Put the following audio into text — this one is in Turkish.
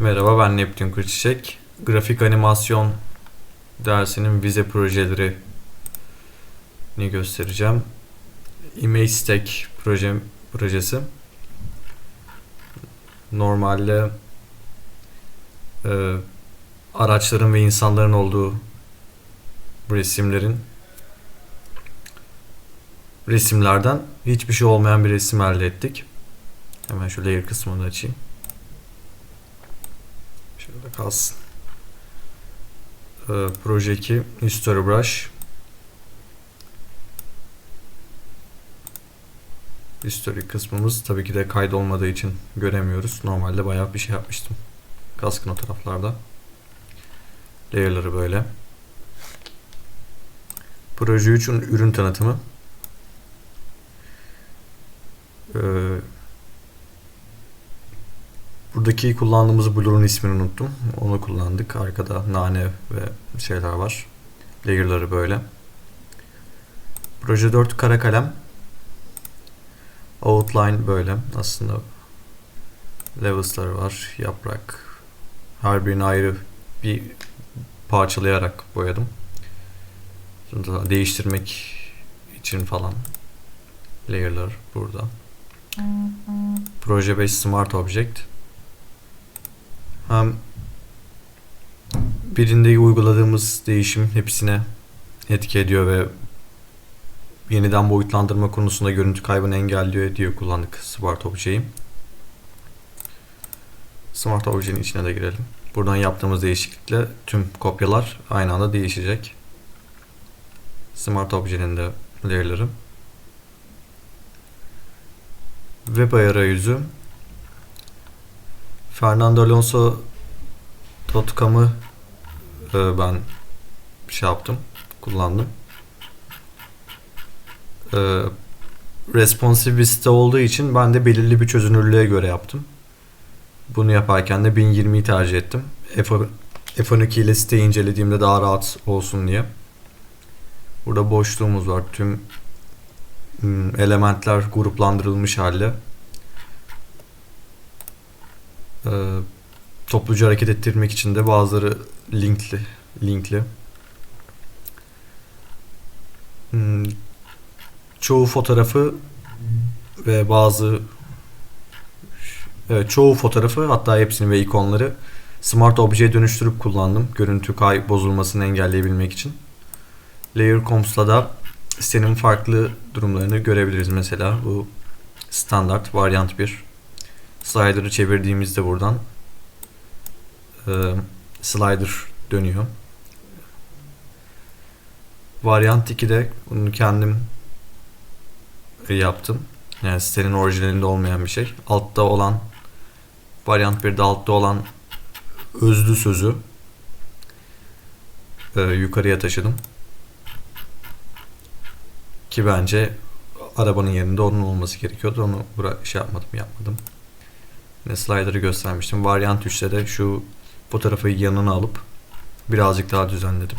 Merhaba ben Neptün Kırçiçek. Grafik animasyon dersinin vize projeleri ni göstereceğim. Image Stack proje, projesi. Normalde e, araçların ve insanların olduğu resimlerin resimlerden hiçbir şey olmayan bir resim elde ettik. Hemen şu layer kısmını açayım. Şöyle kalsın. Ee, proje 2 History Brush History kısmımız tabii ki de kaydolmadığı için göremiyoruz. Normalde bayağı bir şey yapmıştım. Kaskın o taraflarda. Layer'ları böyle. Proje 3'ün ürün tanıtımı. Ee, Buradaki kullandığımız blur'un ismini unuttum. Onu kullandık. Arkada nane ve şeyler var. Layer'ları böyle. Proje 4 kara kalem. Outline böyle. Aslında levels'ları var. Yaprak. Her birini ayrı bir parçalayarak boyadım. Sonra değiştirmek için falan layer'lar burada. Proje 5 Smart Object. Hem birinde uyguladığımız değişim hepsine etki ediyor ve yeniden boyutlandırma konusunda görüntü kaybını engelliyor diye kullandık Smart Object'i. Smart Object'in içine de girelim. Buradan yaptığımız değişiklikle tüm kopyalar aynı anda değişecek. Smart Object'in de layer'ları. Web arayüzü Fernando Alonso .com'ı e, ben şey yaptım, kullandım. E, responsive bir site olduğu için ben de belirli bir çözünürlüğe göre yaptım. Bunu yaparken de 1020'yi tercih ettim. F F12 ile siteyi incelediğimde daha rahat olsun diye. Burada boşluğumuz var. Tüm hmm, elementler gruplandırılmış halde. Ee, topluca hareket ettirmek için de bazıları linkli linkli. Hmm, çoğu fotoğrafı ve bazı evet, çoğu fotoğrafı hatta hepsini ve ikonları Smart Object'e dönüştürüp kullandım. Görüntü kay bozulmasını engelleyebilmek için. Layer Comps'la da sitenin farklı durumlarını görebiliriz. Mesela bu standart varyant 1 slider'ı çevirdiğimizde buradan e, slider dönüyor. Varyant 2'de bunu kendim yaptım. Yani sitenin orijinalinde olmayan bir şey. Altta olan varyant 1'de altta olan özlü sözü e, yukarıya taşıdım. Ki bence arabanın yerinde onun olması gerekiyordu. Onu şey yapmadım, yapmadım. Yine slider'ı göstermiştim. Varyant 3'te de şu fotoğrafı yanına alıp birazcık daha düzenledim.